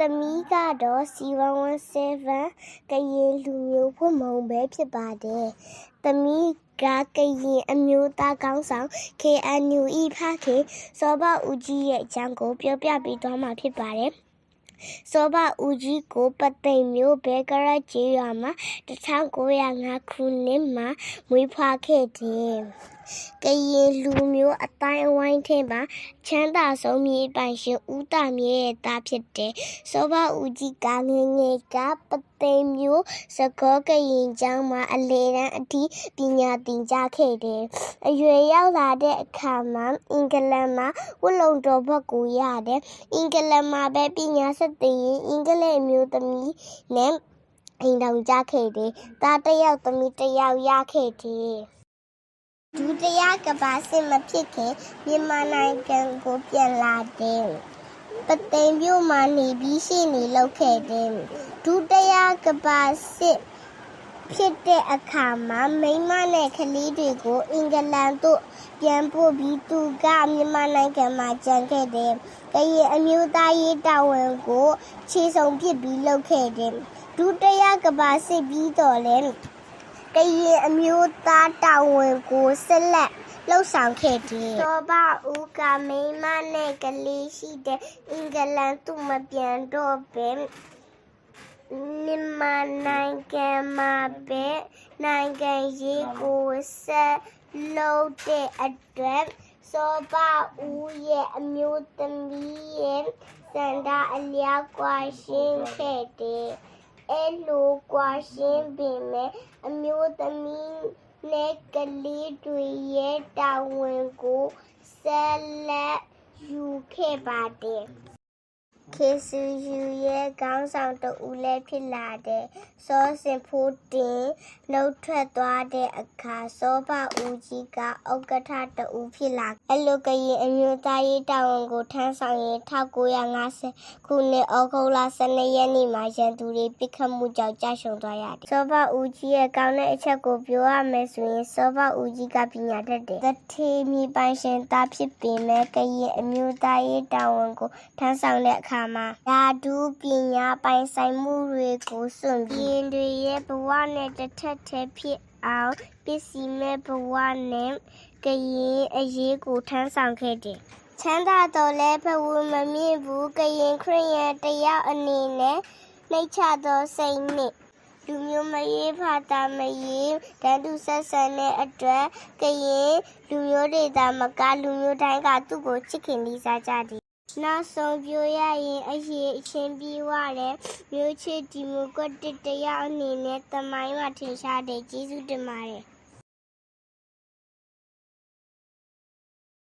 သမီးကတော့ C117 ကရင်လူမျိုးဖွမုံပဲဖြစ်ပါတယ်။သမီးကကရင်အမျိုးသားကောင်းဆောင် KNU ၏ဖခင်စောဘဦးကြီးရဲ့အကြောင်းကိုပြောပြပေးသွားမှာဖြစ်ပါတယ်။စောဘဦးကြီးကိုပသိမ်မျိုးဘဲကရကျေးရွာမှာ1905ခုနှစ်မှာမွေးဖွားခဲ့တယ်။ကရင်လူမျိုးအတိုင်းအဝိုင်းထဲမှာချမ်းသာဆုံးမြေပိုင်ရှင်ဦးတာမြဲရဲ့သားဖြစ်တယ်။စောဘဦးကြီးကငယ်ငယ်ကပသိမ်မျိုးစကောကရင်ကျောင်းမှာအလေတန်းအထိပညာသင်ကြားခဲ့တယ်။အရွယ်ရောက်လာတဲ့အခါမှာအင်္ဂလန်မှာဝတ်လုံတော်ဘတ်ကိုရတယ်။အင်္ဂလန်မှာပဲပညာဆက်သင်ရင်အင်္ဂလိပ်အမျိုးသမီးနဲ့အိမ်တော်ကြခဲ့တယ်။သားတစ်ယောက်သမီးတစ်ယောက်ရခဲ့တယ်။ ဒုတိယကမ္ဘာစစ်မဖြစ်ခင်မြန်မာနိုင်ငံကိုပြန်လာတယ်။ပသိမ်မြို့မှာနေပြီးရှိနေလောက်ခဲ့တယ်။ဒုတိယကမ္ဘာစစ်ဖြစ်တဲ့အခါမှာမိန်းမနဲ့ကလေးတွေကိုအင်္ဂလန်သို့ပြန်ပို့ပြီးသူကမြန်မာနိုင်ငံမှာကျန်ခဲ့တယ်။ကရင်အမျိုးသားရေးတာဝန်ကိုခြေစုံပစ်ပြီးလုပ်ခဲ့တယ်။ဒုတိယကမ္ဘာစစ်ပြီးတော့လဲ ကရင်အမျိုးသားတာဝန်ကိုဆက်လက်လှုပ်ဆောင်ခဲ့တယ်။သောဘဦးကမိန်းမနဲ့ကလေးရှိတဲ့အင်္ဂလန်သူမပြန်တော့ပဲမြန်မာနိုင်ငံမှာပဲနိုင်ငံရေးကိုဆက်လုပ်တဲ့အတွက်စောဘဦးရဲ့အမျိုးသမီးရဲ့စန္ဒအလျောက်ကွာရှင်းခဲ့တယ်။ အဲလိုကွာရှင်းပေမဲ့အမျိုးသမီးနဲ့ကလေးတွေရဲ့တာဝန်ကိုဆက်လက်ယူခဲ့ပါတယ်။ ခေဆူယူရဲ့ခေါင်းဆောင်တဦးလည်းဖြစ်လာတဲ့စောစင်ဖိုးတင်နှုတ်ထွက်သွားတဲ့အခါစောဘဦးကြီးကဥက္ကဋ္ဌတဦးဖြစ်လာအဲ့လိုကရင်အမျိုးသားရေးတာဝန်ကိုထမ်းဆောင်ရင်1950ခုနှစ်ဩဂုတ်လ12ရက်နေ့မှာရန်သူတွေပြစ်ခတ်မှုကြောင့်ကြာရှုံးသွားရတယ်စောဘဦးကြီးရဲ့ကောင်းတဲ့အချက်ကိုပြောရမယ်ဆိုရင်စောဘဦးကြီးကပညာတတ်တယ်တထေမြေပိုင်ရှင်သားဖြစ်ပေမဲ့ကရင်အမျိုးသားရေးတာဝန်ကိုထမ်းဆောင်တဲ့အခါမှာဓာတုပညာပိုင်ဆိုင်မှုတွေကိုစွန့်ပြီးရင်တွေရဲ့ဘဝနဲ့တစ်ထပ်တည်းဖြစ်အောင်ပစ္စည်းမဲ့ဘဝနဲ့ကရင်အရေးကိုထမ်းဆောင်ခဲ့တယ်။ချမ်းသာတော်လဲဘဝမမြင့်ဘူးကရင်ခရစ်ယာန်တယောက်အနေနဲ့နှိတ်ချသောစိတ်နဲ့လူမျိုးမရေးဖာတာမရေးတန်တူဆက်ဆန်တဲ့အတွက်ကရင်လူမျိုးတွေသာမကလူမျိုးတိုင်းကသူ့ကိုချစ်ခင်လေးစားကြတယ် နောက်ဆုံးပြောရရင်အရေးအချင်းပြေးဝတဲ့မျိုးချစ်ဒီမိုကရက်တစ်တယောက်အနေနဲ့တမိုင်းမှာထင်ရှားတဲ့ကျေးဇူးတင်ပါတယ်